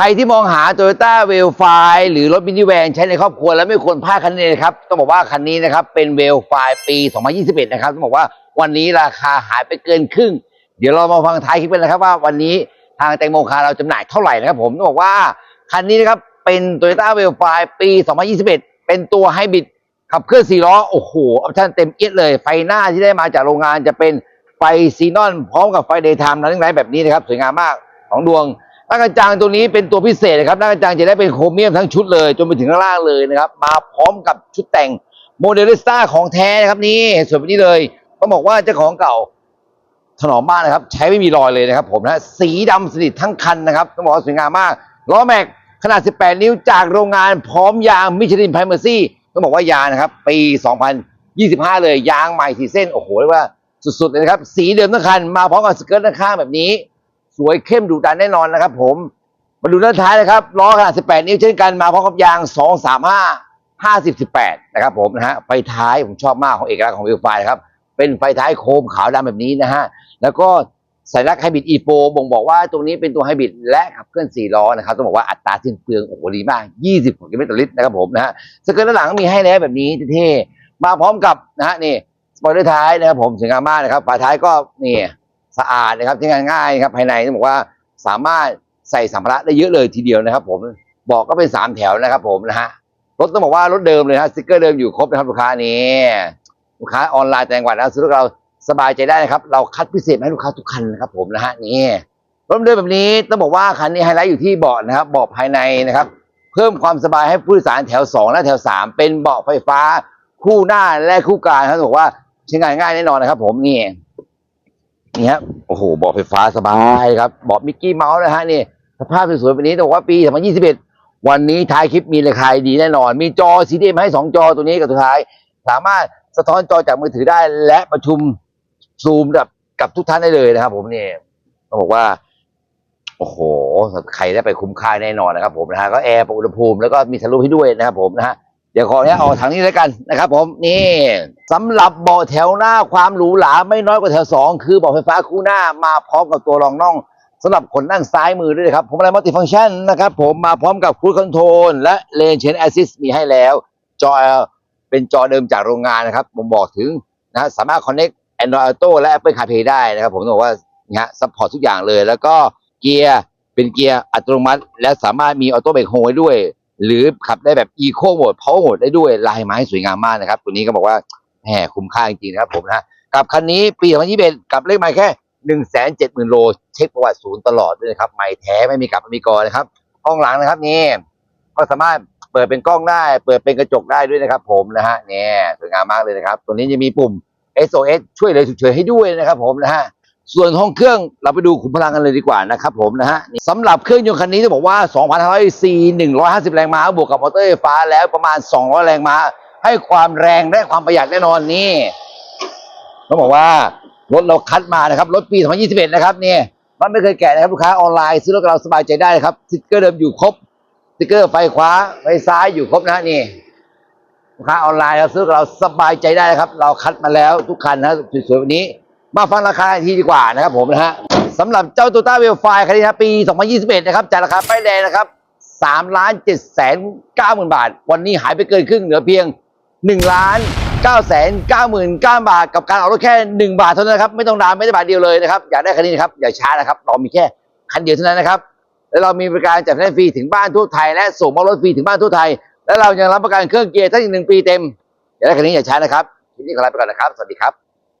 ใครที่มองหา Toyota w e l f i หรือรถมินิแวนใช้ในครอบครัวแล้วไม่ควรพลาดคันนี้นะครับ ต้องบอกว่าคันนี้นะครับเป็น w e l f i ปี 2021 นะครับ ต้องบอกว่าวันนี้ราคาหายไปเกินครึ่ง เดี๋ยวเรามาฟังท้ายคลิปกันนะครับว่าวันนี้ทางแตงโมคาร์เราจำหน่ายเท่าไหร่นะครับผมต้องบอกว่าคันนี้นะครับเป็น Toyota w e l f i ปี 2021 เป็นตัวไฮบริดขับเคลื่อน4ล้อโอ้โหออปชั่นเต็มเอียดเลย ไฟหน้าที่ได้มาจากโรงงานจะเป็นไฟซีนอน พร้อมกับไฟเดย์ไทม์นั้นไร้แบบนี้นะครับสวยงามมากของดวง หน้ากระจังตัวนี้เป็นตัวพิเศษนะครับหน้ากระจังจะได้เป็นโครเมียมทั้งชุดเลยจนไปถึงข้างล่างเลยนะครับ มาพร้อมกับชุดแต่งโมเดลิสต้าของแท้นะครับนี่สวยแบบนี้เลยต้องบอกว่าเจ้าของเก่าถนอมมากนะครับ ใช้ไม่มีรอยเลยนะครับ ผมนะสีดำสนิททั้งคันนะครับต้องบอกว่าสวยงามมากล้อแม็กขนาด 18 นิ้วจากโรงงานพร้อมยางมิชลินไพรเมอร์ซี่ต้องบอกว่ายางนะครับ ปี 2025 เลยยางใหม่สีเส้นโอ้โหเรียกว่าสุดๆเลยนะครับ สีเดิมทั้งคันมาพร้อมกับสเกิร์ตด้าข้างแบบนี้ สวยเข้มดุดันแน่นอนนะครับ ผมมาดูด้านท้ายนะครับล้อขนาด 18 นิ้วเช่นกันมาพร้อมกับยาง 235 50 18 นะครับผมนะฮะไฟท้ายผมชอบมากของเอกลักษณ์ของวิวไฟครับเป็นไฟท้ายโคมขาวดำแบบนี้นะฮะแล้วก็สัญลักษณ์ไฮบริด E4 บ่งบอกว่าตรงนี้เป็นตัวไฮบริดและขับเคลื่อน4ล้อนะครับต้องบอกว่าอัตราสิ้นเปลืองโอ้โหดีมาก 20กิโลเมตรต่อลิตรนะครับผมนะฮะสเกิร์ตด้านหลังมีให้แล้วแบบนี้เท่ๆมาพร้อมกับนะฮะนี่สปอยเลอร์ท้ายนะครับผมสวยงามมากนะครับฝาท้ายก็นี่ สะอาดนะครับใช้งานง่ายนะครับภายในต้องบอกว่าสามารถใส่สัมภาระได้เยอะเลยทีเดียวนะครับ ผมบอกก็เป็นสามแถวนะครับ ผมนะฮะรถต้องบอกว่ารถเดิมเลยนะฮะสติกเกอร์เดิมอยู่ครบนะครับลูกค้านี่ลูกค้าออนไลน์แต่งหวัดนะซื้อรถเราสบายใจได้นะครับ เราคัดพิเศษให้ลูกค้าทุกคันนะครับ ผมนะฮะนี่รถเดินแบบนี้ต้องบอกว่าคันนี้ไฮไลท์อยู่ที่เบาะนะครับเบาะภายในนะครับ เพิ่มความสบายให้ผู้โดยสารแถว 2 และแถว 3 เป็นเบาะไฟฟ้าคู่หน้าและคู่กลางนะครับองบอกว่าใช้งานง่ายแน่นอนนะครับ ผมนี่ นี่ครับโอ้โหเบาะไฟฟ้าสบายครับเบาะมิกกี้เมาส์นะฮะนี่สภาพสวยๆแบบนี้แต้องบอกว่าปี 2021 วันนี้ท้ายคลิปมีราคาดีแน่นอน มีจอ CDM ให้ 2 จอตัวนี้กับตัวท้าย สามารถสะท้อนจอจากมือถือได้และประชุมซูมกับกับทุกท่านได้เลยนะครับ ผมนี่ต้องบอกว่า โอ้โห ใครได้ไปคุ้มค่าแน่นอนนะครับผมนะฮะก็แอร์ปรับอุณหภูมิแล้วก็มีทะลุให้ด้วยนะครับผมนะฮะ เดี๋ยวขอเนี้ยเอาถังนี้แล้วกันนะครับผมนี่สำหรับเบาะแถวหน้าความหรูหราไม่น้อยกว่าแถวสองคือเบาะไฟฟ้าคู่หน้ามาพร้อมกับตัวรองน่องสำหรับคนนั่งซ้ายมือด้วยครับผมอะไรมัลติฟังก์ชันนะครับผมมาพร้อมกับคู i คอนโทรลและเลนเชนแอสซิสมีให้แล้วจอเป็นจอเดิมจากโรงงานนะครับผมบอกถึงนะสามารถ connect Android Auto และ Apple CarPlay ได้นะครับ ผมต้องบอกว่านะฮะซัพพอร์ตทุกอย่างเลย แล้วก็เกียร์เป็นเกียร์อัตโนมัติ และสามารถมีออโต้เบรกโฮไว้ด้วย หรือขับได้แบบ Eco Mode Power Mode ได้ด้วยลายไม้สวยงามมากนะครับ ตัวนี้ก็บอกว่าแหมคุ้มค่าจริงๆนะครับผมนะกับคันนี้ปี2021กับเลขไม้แค่170,000โลเช็คประวัติศูนย์ตลอดด้วยนะครับไม่แท้ไม่มีกลับไม่มีกอนะครับ ห้องหลังนะครับนี่ก็สามารถเปิดเป็นกล้องได้ เปิดเป็นกระจกได้ด้วยนะครับ ผมนะฮะเนี่ยสวยงามมากเลยนะครับ ตัวนี้จะมีปุ่ม SOS ช่วยเหลือฉุกเฉินให้ด้วยนะครับ ผมนะฮะ ส่วนห้องเครื่องเราไปดูขุมพลังกันเลยดีกว่านะครับผมนะฮะสำหรับเครื่องยนต์คันนี้จะบอกว่า2,500 c 150 แรงม้า บวกกับมอเตอร์ไฟฟ้าแล้วประมาณ 200 แรงม้า ให้ความแรงและความประหยัดแน่นอนนี่ต้องบอกว่ารถเราคัดมานะครับรถปี 2021 นะครับเนี่ยมันไม่เคยแกะนะครับลูกค้าออนไลน์ซื้อรถกับเราสบายใจได้นะครับสติ๊กเกอร์เดิมอยู่ครบสติ๊กเกอร์ไฟขวาไฟซ้ายอยู่ครบนะฮะนี่ลูกค้าออนไลน์เราซื้อกับเราสบายใจได้นะครับ เราคัดมาแล้วทุกคันนะสวยๆวันนี้ มาฟังราคาอีกทีดีกว่านะครับผมนะฮะสำหรับเจ้าตัวต้าเวลไฟคันนี้นะปี 2021 นะครับจากราคาป้ายแดงนะครับ3ล้าน7แสน9หมื่นบาท วันนี้หายไปเกินครึ่งเหลือเพียง1ล้าน9แสน9หมื่น9บาท กับการออกรถแค่ 1 บาทเท่านั้นนะครับ ไม่ต้องดาวน์ไม่ได้บาทเดียวเลยนะครับ อยากได้คันนี้นะครับ อย่าช้านะครับเรามีแค่คันเดียวเท่านั้นนะครับ และเรามีบริการจัดให้ฟรีถึงบ้านทั่วไทย และส่งมอบรถฟรีถึงบ้านทั่วไทย และเรายังรับประกันเครื่องเกียร์ทั้งอีกหนึ่งปีเต็ม อยากได้คันนี้อย่าช้านะครับทีนี้ขอลาไปก่อนนะครับ สวัสดีครับ